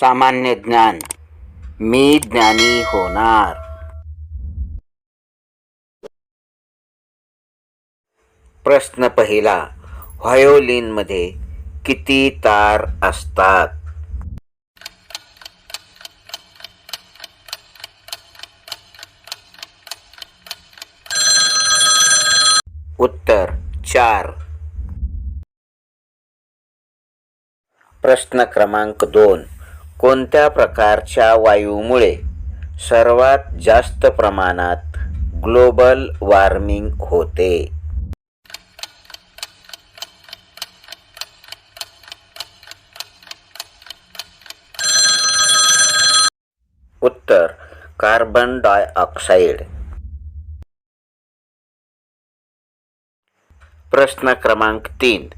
सामान्य ज्ञान. मी ज्ञानी होणार. प्रश्न पहिला. व्हायोलिनमध्ये किती तार असतात? उत्तर चार. प्रश्न क्रमांक दोन. कोणत्या प्रकारच्या वायूमुळे सर्वात जास्त प्रमाणात ग्लोबल वॉर्मिंग होते? उत्तर कार्बन डायऑक्साईड प्रश्न क्रमांक तीन.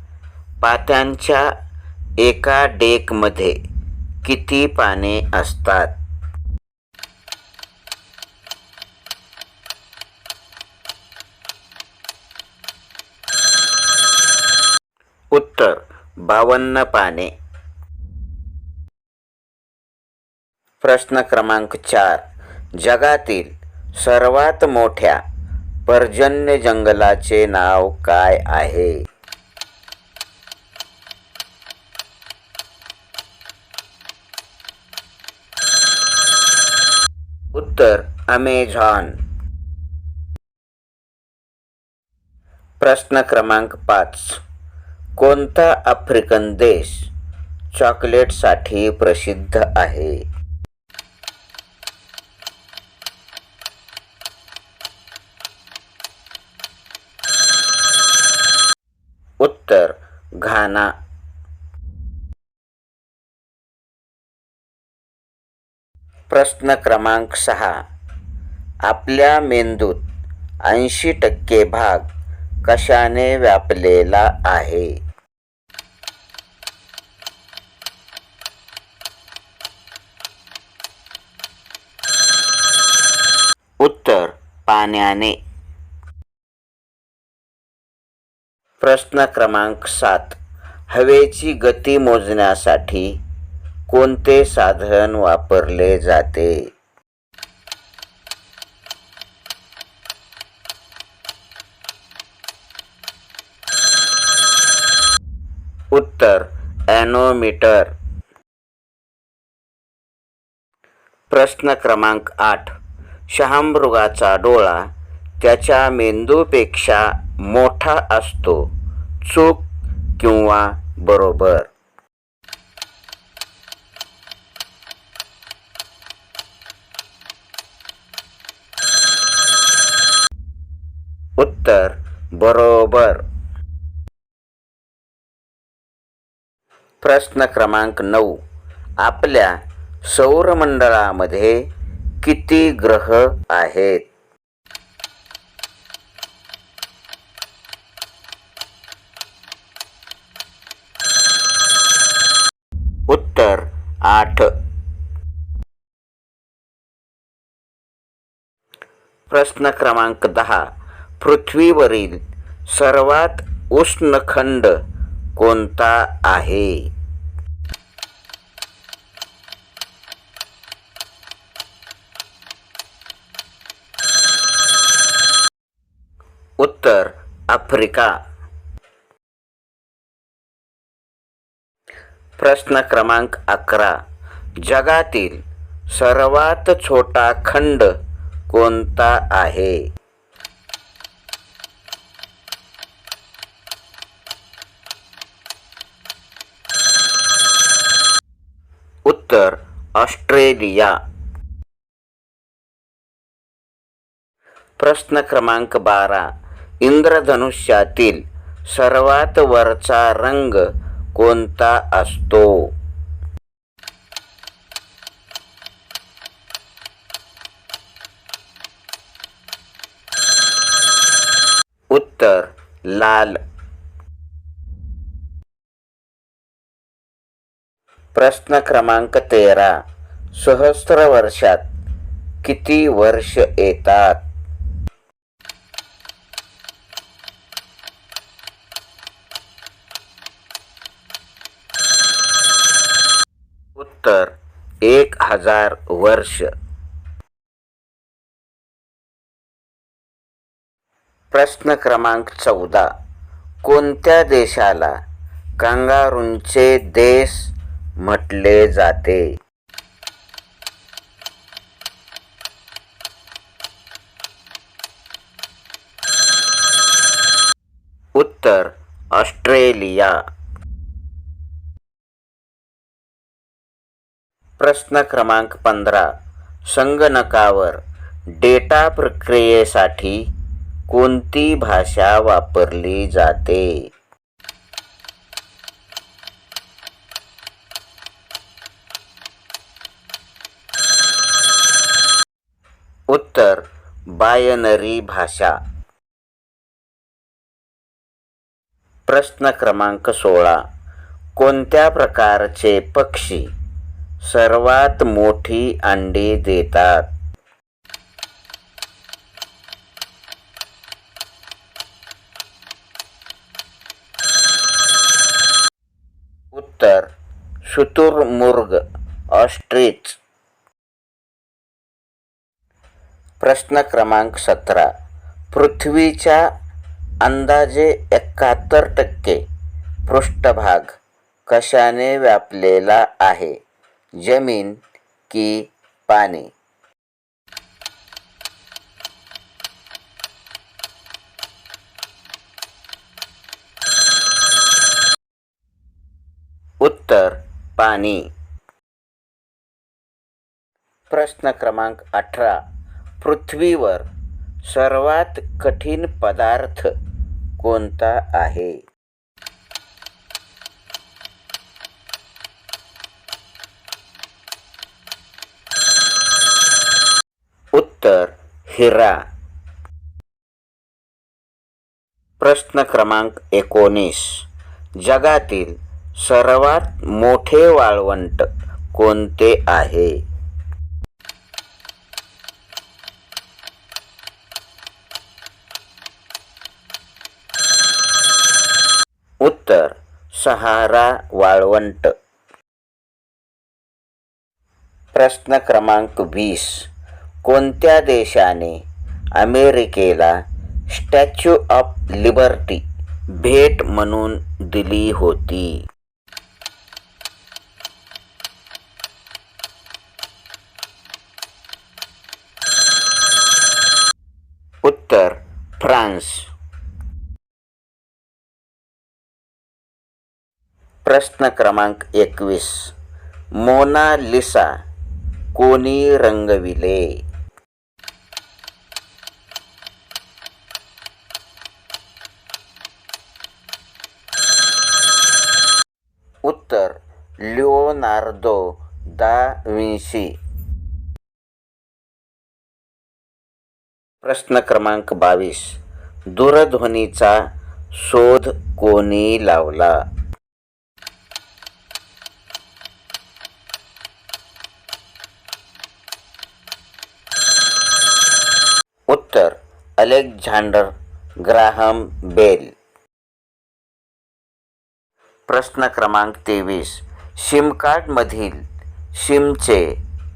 पात्यांच्या एका डेकमध्ये किती पाने असतात? उत्तर बावन्न पाने प्रश्न क्रमांक चार. जगातील सर्वात मोठ्या पर्जन्य जंगलाचे नाव काय आहे उत्तर अमेझॉन. प्रश्न क्रमांक पाच. कोणता आफ्रिकन देश चॉकलेटसाठी प्रसिद्ध आहे? उत्तर घाना. प्रश्न क्रमांक सहा. आपल्या मेंदूत ऐंशी टक्के भाग कशाने व्यापलेला आहे? उत्तर पाण्याने. प्रश्न क्रमांक सात. हवेची गती मोजण्यासाठी कोणते साधन वापरले जाते? उत्तर ॲनोमीटर. प्रश्न क्रमांक आठ. शहामृगाचा डोळा त्याच्या मेंदूपेक्षा मोठा असतो चूक किंवा बरोबर? उत्तर बरोबर. प्रश्न क्रमांक नऊ. आपल्या सौरमंडळामध्ये किती ग्रह आहेत? उत्तर आठ. प्रश्न क्रमांक दहा. पृथ्वीवरील सर्वात उष्ण खंड कोणता आहे? उत्तर आफ्रिका. प्रश्न क्रमांक अकरा. जगातील सर्वात छोटा खंड कोणता आहे? उत्तर ऑस्ट्रेलिया. प्रश्न क्रमांक बारा. इंद्रधनुष्यातील सर्वात वरचा रंग कोणता असतो? उत्तर लाल. प्रश्न क्रमांक तेरा. सहस्त्र वर्षात किती वर्ष येतात? उत्तर एक हजार वर्ष. प्रश्न क्रमांक चौदा. कोणत्या देशाला कांगारूंचे देश म्हटले जाते. उत्तर ऑस्ट्रेलिया. प्रश्न क्रमांक पंधरा संगणकावर डेटा प्रक्रियेसाठी कोणती भाषा वापरली जाते उत्तर बायनरी भाषा. प्रश्न क्रमांक सोळा. कोणत्या प्रकारचे पक्षी सर्वात मोठी अंडी देतात? उत्तर शुतुरमुर्ग ऑस्ट्रिच. प्रश्न क्रमांक सतरा. पृथ्वीच्या अंदाजे एकाहत्तर टक्के पृष्ठभाग कशाने व्यापलेला आहे? जमीन की पाणी? उत्तर पाणी. प्रश्न क्रमांक अठरा. पृथ्वीवर सर्वात कठीण पदार्थ कोणता आहे? उत्तर हिरा. प्रश्न क्रमांक एकोणीस. जगातील सर्वात मोठे वाळवंट कोणते आहे उत्तर सहारा वाळवंट. प्रश्न क्रमांक वीस. कोणत्या देशाने अमेरिकेला स्टॅच्यू ऑफ लिबर्टी भेट म्हणून दिली होती? उत्तर फ्रान्स. प्रश्न क्रमांक एकवीस. मोना लिसा कोणी रंगविले? उत्तर लिओनार्दो दा विन्सी प्रश्न क्रमांक बावीस. दूरध्वनीचा शोध कोणी लावला उत्तर अलेक्झांडर ग्राहम बेल. प्रश्न क्रमांक तेवीस. सिम शिमचे सिमचे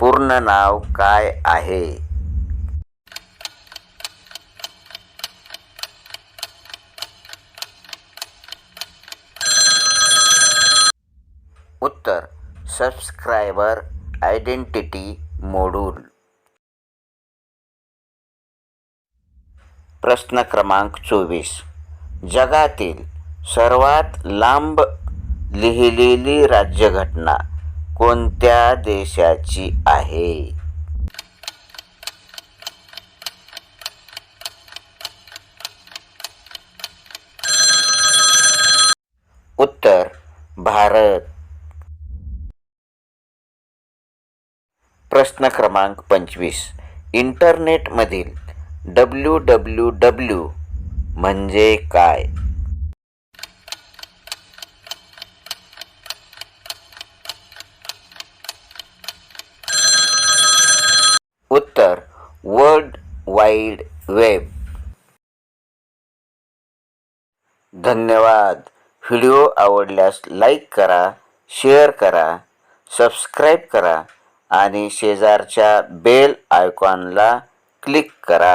पूर्ण नाव काय आहे? उत्तर. Subscriber identity module. प्रश्न क्रमांक चोवीस. जगातील सर्वात लांब लिहिलेली राज्यघटना कोणत्या देशाची आहे? उत्तर भारत. प्रश्न क्रमांक पंचवीस. इंटरनेटमधील डब्ल्यू डब्ल्यू डब्ल्यू म्हणजे काय? उत्तर वर्ल्ड वाईड वेब धन्यवाद. व्हिडिओ आवडल्यास लाईक करा शेअर करा सबस्क्राईब करा आणि शेजारच्या बेल आयकॉनला क्लिक करा.